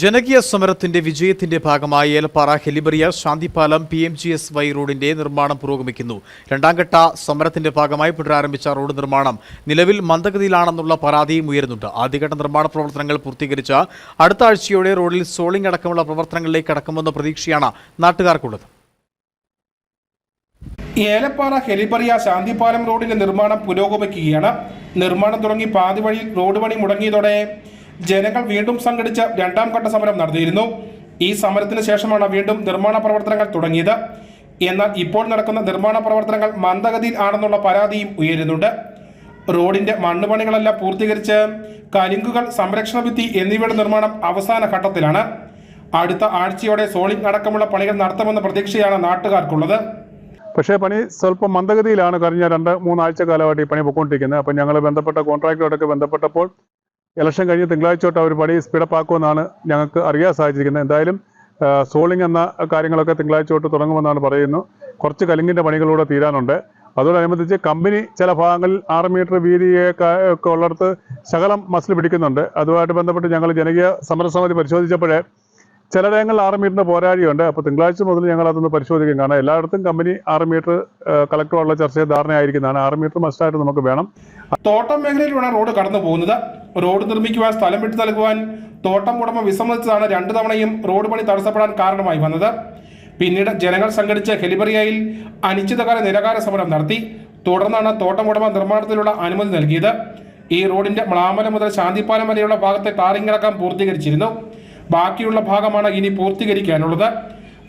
ജനകീയ സമരത്തിന്റെ വിജയത്തിന്റെ ഭാഗമായി Elappara Helibaria Shanthipalam P M G S Y റോഡിന്റെ നിർമ്മാണം പുരോഗമിക്കുന്നു. രണ്ടാംഘട്ട സമരത്തിന്റെ ഭാഗമായി പുനരാരംഭിച്ച റോഡ് നിർമ്മാണം നിലവിൽ മന്ദഗതിയിലാണെന്നുള്ള പരാതിയും ഉയരുന്നുണ്ട്. ആദ്യഘട്ട നിർമ്മാണ പ്രവർത്തനങ്ങൾ പൂർത്തീകരിച്ച അടുത്ത ആഴ്ചയോടെ റോഡിൽ സോളിംഗ് അടക്കമുള്ള പ്രവർത്തനങ്ങളിലേക്ക് കടക്കുമെന്ന പ്രതീക്ഷയാണ് നാട്ടുകാർക്കുള്ളത്. ഏലപ്പാറ ഹെലിബറിയ ശാന്തിപാലം റോഡിന്റെ നിർമ്മാണം പുരോഗമിക്കുകയാണ്. നിർമ്മാണം തുടങ്ങി പാതി വഴി റോഡ് പണി മുടങ്ങിയതോടെ ജനങ്ങൾ വീണ്ടും സംഘടിച്ച് രണ്ടാം ഘട്ട സമരം നടത്തിയിരുന്നു. ഈ സമരത്തിന് ശേഷമാണ് വീണ്ടും നിർമ്മാണ പ്രവർത്തനങ്ങൾ തുടങ്ങിയത്. എന്നാൽ ഇപ്പോൾ നടക്കുന്ന നിർമ്മാണ പ്രവർത്തനങ്ങൾ മന്ദഗതിയിൽ ആണെന്നുള്ള പരാതിയും ഉയരുന്നുണ്ട്. റോഡിന്റെ മണ്ണുപണികളെല്ലാം പൂർത്തീകരിച്ച് കലിങ്കുകൾ സംരക്ഷണ ഭിത്തി എന്നിവയുടെ നിർമ്മാണം അവസാന ഘട്ടത്തിലാണ്. അടുത്ത ആഴ്ചയോടെ സോളിംഗ് അടക്കമുള്ള പണികൾ നടത്തുമെന്ന പ്രതീക്ഷയാണ് നാട്ടുകാർക്കുള്ളത്. പക്ഷേ പണി സ്വല്പം മന്ദഗതിയിലാണ്. കഴിഞ്ഞ രണ്ട് മൂന്നാഴ്ച കാലമായിട്ട് ഈ പണി പൊക്കോണ്ടിരിക്കുന്നത്. അപ്പം ഞങ്ങൾ ബന്ധപ്പെട്ട കോൺട്രാക്ടറോടൊക്കെ ബന്ധപ്പെട്ടപ്പോൾ ഇലക്ഷൻ കഴിഞ്ഞ് തിങ്കളാഴ്ച തൊട്ട് അവർ പണി സ്പീഡപ്പ് ആക്കുമെന്നാണ് ഞങ്ങൾക്ക് അറിയാൻ സാധിച്ചിരിക്കുന്നത്. എന്തായാലും സോളിംഗ് എന്ന കാര്യങ്ങളൊക്കെ തിങ്കളാഴ്ച തൊട്ട് തുടങ്ങുമെന്നാണ് പറയുന്നു. കുറച്ച് കലിങ്ങിന്റെ പണികളൂടെ തീരാനുണ്ട്. അതോടനുബന്ധിച്ച് കമ്പനി ചില ഭാഗങ്ങളിൽ ആറ് മീറ്റർ വീതിയെ ഒക്കെ ഉള്ളിടത്ത് ശകലം മസിൽ പിടിക്കുന്നുണ്ട്. അതുമായിട്ട് ബന്ധപ്പെട്ട് ഞങ്ങൾ ജനകീയ സമരസമിതി പരിശോധിച്ചപ്പോഴേ ചിലയിടങ്ങളിൽ ആറ് മീറ്ററിന്റെ പോരാഴിയുണ്ട്. അപ്പോൾ തിങ്കളാഴ്ച മുതൽ ഞങ്ങൾ അതൊന്ന് പരിശോധിക്കും. കാരണം എല്ലായിടത്തും കമ്പനി ആറ് മീറ്റർ കളക്ടറുള്ള ചർച്ചയിൽ ധാരണയായിരിക്കുന്നതാണ്. ആറ് മീറ്റർ മസ്റ്റായിട്ട് നമുക്ക് വേണം. തോട്ടം മേഖലയിലൂടെ റോഡ് കടന്നു പോകുന്നത്. റോഡ് നിർമ്മിക്കുവാൻ സ്ഥലം വിട്ടു നൽകുവാൻ തോട്ടം ഉടമ വിസമ്മതിച്ചതാണ് രണ്ടു തവണയും റോഡ് പണി തടസ്സപ്പെടാൻ കാരണമായി വന്നത്. പിന്നീട് ജനങ്ങൾ സംഘടിച്ച് ഹെലിബറിയയിൽ അനിശ്ചിതകാല നിരകാര സമരം നടത്തി. തുടർന്നാണ് തോട്ടം ഉടമ നിർമ്മാണത്തിലുള്ള അനുമതി നൽകിയത്. ഈ റോഡിന്റെ മ്ലാമല മുതൽ ശാന്തിപ്പാലം വരെയുള്ള ഭാഗത്തെ ടാറിംഗ് ഇറക്കാൻ പൂർത്തീകരിച്ചിരുന്നു. ബാക്കിയുള്ള ഭാഗമാണ് ഇനി പൂർത്തീകരിക്കാനുള്ളത്.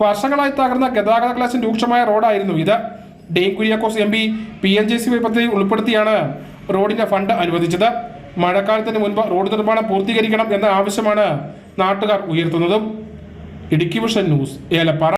വർഷങ്ങളായി തകർന്ന ഗതാഗത ക്ലാസിന് രൂക്ഷമായ റോഡായിരുന്നു ഇത്. Dean Kuriakose M P P N J C പദ്ധതി ഉൾപ്പെടുത്തിയാണ് റോഡിന്റെ ഫണ്ട് അനുവദിച്ചത്. മഴക്കാലത്തിന് മുൻപ് റോഡ് നിർമ്മാണം പൂർത്തീകരിക്കണം എന്ന ആവശ്യമാണ് നാട്ടുകാർ ഉയർത്തുന്നതും. Idukki vision news Elappara.